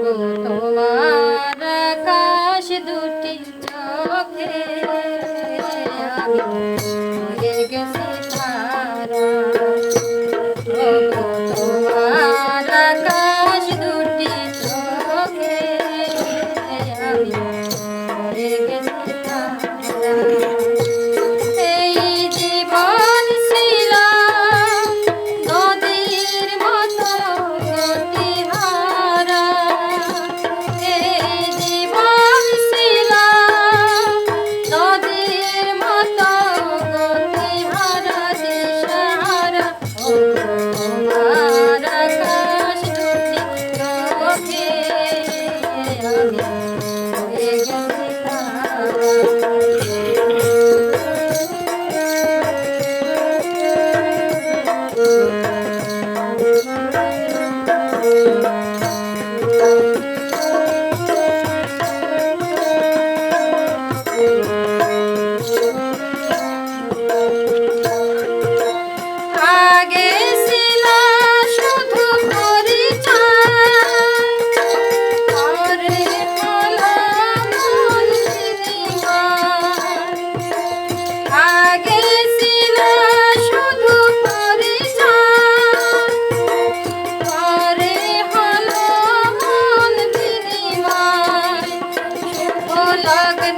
গো তোমার আকাশ দুটি চোখে।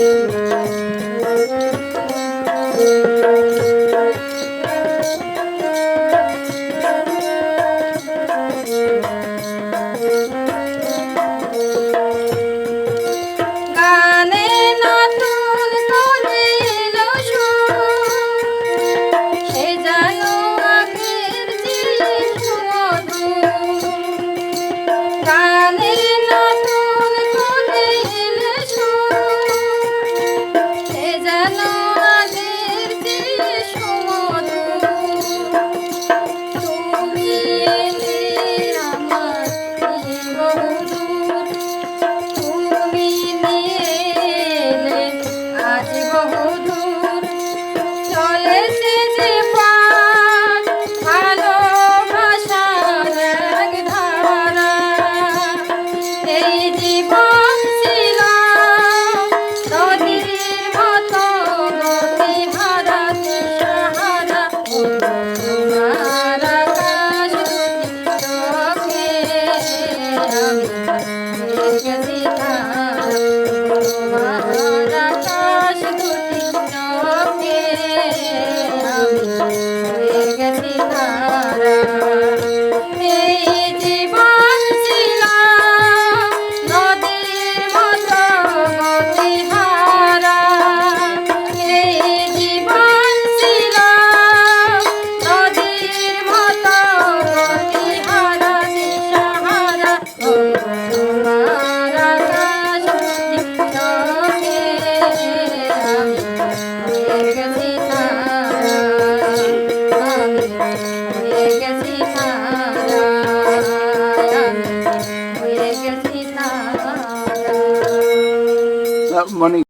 Música Thank you. money